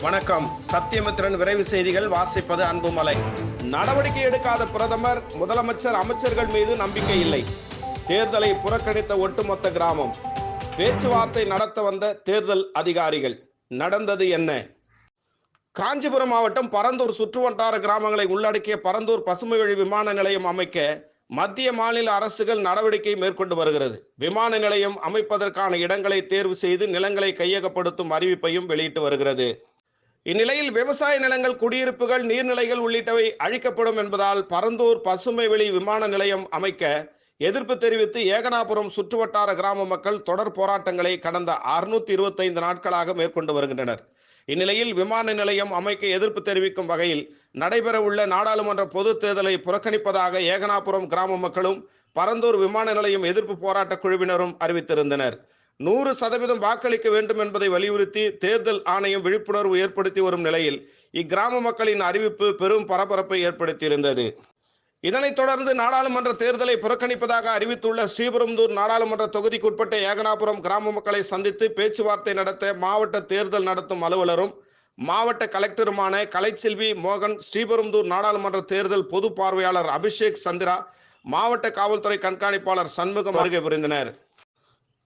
வணக்கம். சத்தியமித்திரன் விரைவு செய்திகள். வாசிப்பது அன்புமலை. நடவடிக்கை எடுக்காத பிரதமர் முதலமைச்சர் அமைச்சர்கள் மீது நம்பிக்கை இல்லை. தேர்தலை புறக்கணித்த ஒட்டுமொத்த கிராமம். பேச்சுவார்த்தை நடத்த வந்த தேர்தல் அதிகாரிகள். நடந்தது என்ன? காஞ்சிபுரம் மாவட்டம் பரந்தூர் சுற்றுவட்டார கிராமங்களை உள்ளடக்கிய பரந்தூர் பசுமை வழி விமான நிலையம் அமைக்க மத்திய மாநில அரசுகள் நடவடிக்கை மேற்கொண்டு வருகிறது. விமான நிலையம் அமைப்பதற்கான இடங்களை தேர்வு செய்து நிலங்களை கையகப்படுத்தும் அறிவிப்பையும் வெளியிட்டு வருகிறது. இந்நிலையில் விவசாய நிலங்கள் குடியிருப்புகள் நீர்நிலைகள் உள்ளிட்டவை அழிக்கப்படும் என்பதால் பரந்தூர் பசுமை வெளி விமான நிலையம் அமைக்க எதிர்ப்பு தெரிவித்து ஏகனாபுரம் சுற்றுவட்டார கிராம மக்கள் தொடர் போராட்டங்களை கடந்த அறுநூத்தி இருபத்தைந்து நாட்களாக மேற்கொண்டு வருகின்றனர். இந்நிலையில் விமான நிலையம் அமைக்க எதிர்ப்பு தெரிவிக்கும் வகையில் நடைபெறவுள்ள நாடாளுமன்ற பொதுத் தேர்தலை புறக்கணிப்பதாக ஏகனாபுரம் கிராம மக்களும் பரந்தூர் விமான நிலையம் எதிர்ப்பு போராட்ட குழுவினரும் அறிவித்திருந்தனர். நூறு சதவீதம் வாக்களிக்க வேண்டும் என்பதை வலியுறுத்தி தேர்தல் ஆணையம் விழிப்புணர்வு ஏற்படுத்தி வரும் நிலையில் இக்கிராம மக்களின் அறிவிப்பு பெரும் பரபரப்பை ஏற்படுத்தியிருந்தது. இதனைத் தொடர்ந்து நாடாளுமன்ற தேர்தலை புறக்கணிப்பதாக அறிவித்துள்ள ஸ்ரீபெரும்புதூர் நாடாளுமன்ற தொகுதிக்குட்பட்ட ஏகனாபுரம் கிராம மக்களை சந்தித்து பேச்சுவார்த்தை நடத்த மாவட்ட தேர்தல் நடத்தும் அலுவலரும் மாவட்ட கலெக்டருமான கலைச்செல்வி மோகன் ஸ்ரீபெரும்புதூர் நாடாளுமன்ற தேர்தல் பொது பார்வையாளர் அபிஷேக் சந்திரா மாவட்ட காவல்துறை கண்காணிப்பாளர் சண்முகம் அருகே புரிந்தனர்.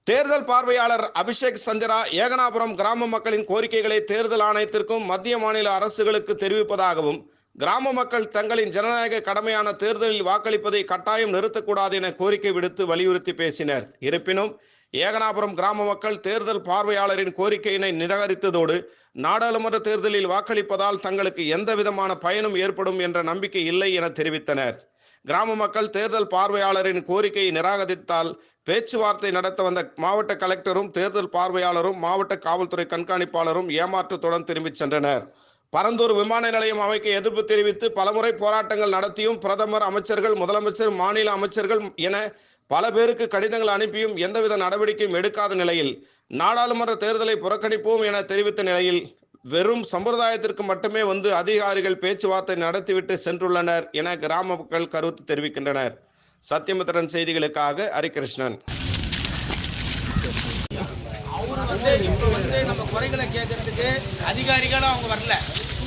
தேர்தல் பார்வையாளர் அபிஷேக் சந்திரா ஏகனாபுரம் கிராம மக்களின் கோரிக்கைகளை தேர்தல் ஆணையத்திற்கும் மத்திய மாநில அரசுகளுக்கு தெரிவிப்பதாகவும் கிராம மக்கள் தங்களின் ஜனநாயக கடமையான தேர்தலில் வாக்களிப்பதை கட்டாயம் நிறுத்தக்கூடாது என கோரிக்கை விடுத்து வலியுறுத்தி பேசினர். இருப்பினும் ஏகனாபுரம் கிராம மக்கள் தேர்தல் பார்வையாளரின் கோரிக்கையினை நிராகரித்ததோடு நாடாளுமன்ற தேர்தலில் வாக்களிப்பதால் தங்களுக்கு எந்த விதமான பயனும் ஏற்படும் என்ற நம்பிக்கை இல்லை என தெரிவித்தனர். கிராம மக்கள் தேர்தல் பார்வையாளரின் கோரிக்கையை நிராகரித்தால் பேச்சுவார்த்தை நடத்த வந்த மாவட்ட கலெக்டரும் தேர்தல் பார்வையாளரும் மாவட்ட காவல்துறை கண்காணிப்பாளரும் ஏமாற்றத்துடன் திரும்பிச் சென்றனர். பரந்தூர் விமான நிலையம் அமைக்க எதிர்ப்பு தெரிவித்து பலமுறை போராட்டங்கள் நடத்தியும் பிரதமர் அமைச்சர்கள் முதலமைச்சர் மாநில அமைச்சர்கள் என பல பேருக்கு கடிதங்கள் அனுப்பியும் எந்தவித நடவடிக்கையும் எடுக்காத நிலையில் நாடாளுமன்ற தேர்தலை புறக்கணிப்போம் என தெரிவித்த நிலையில் வெறும் சம்பிரதாயத்திற்கு மட்டுமே வந்து அதிகாரிகள் பேச்சுவார்த்தை நடத்திவிட்டு சென்றுள்ளனர் என கிராம மக்கள் கருத்து தெரிவிக்கின்றனர். சத்தியமுத்திரன் செய்திகளுக்காக ஹரிகிருஷ்ணன். அவரு வந்து இப்போ வந்து நம்ம குறைகளை கேட்கறதுக்கு அதிகாரிகளும் அவங்க வரல.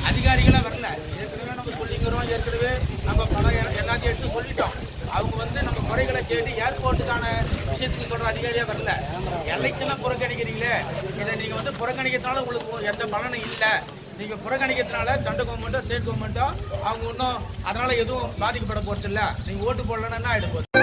அதிகாரிகளாக வரல. ஏற்கனவே நம்ம சொல்லிக்கிறோம் ஏற்கனவே நம்ம பணம் எல்லாத்தையும் எடுத்து சொல்லிட்டோம். அவங்க வந்து நம்ம குறைகளை கேட்டு ஏர்போர்ட்டுக்கான விஷயத்துக்கு சொல்ற அதிகாரியா வரல. எல்லைக்கெல்லாம் புறக்கணிக்கிறீங்களே. இதை நீங்க வந்து புறக்கணிக்கிறதுனால உங்களுக்கு எந்த பலனும் இல்லை. நீங்கள் புறக்கணிக்கிறதுனால சென்ட்ரல் கவர்மெண்ட்டோ ஸ்டேட் கவர்மெண்ட்டோ அவங்க ஒன்றும் அதனால் எதுவும் பாதிக்கப்பட போகிறது இல்லை நீங்கள் ஓட்டு போடலன்னா என்ன போகுது?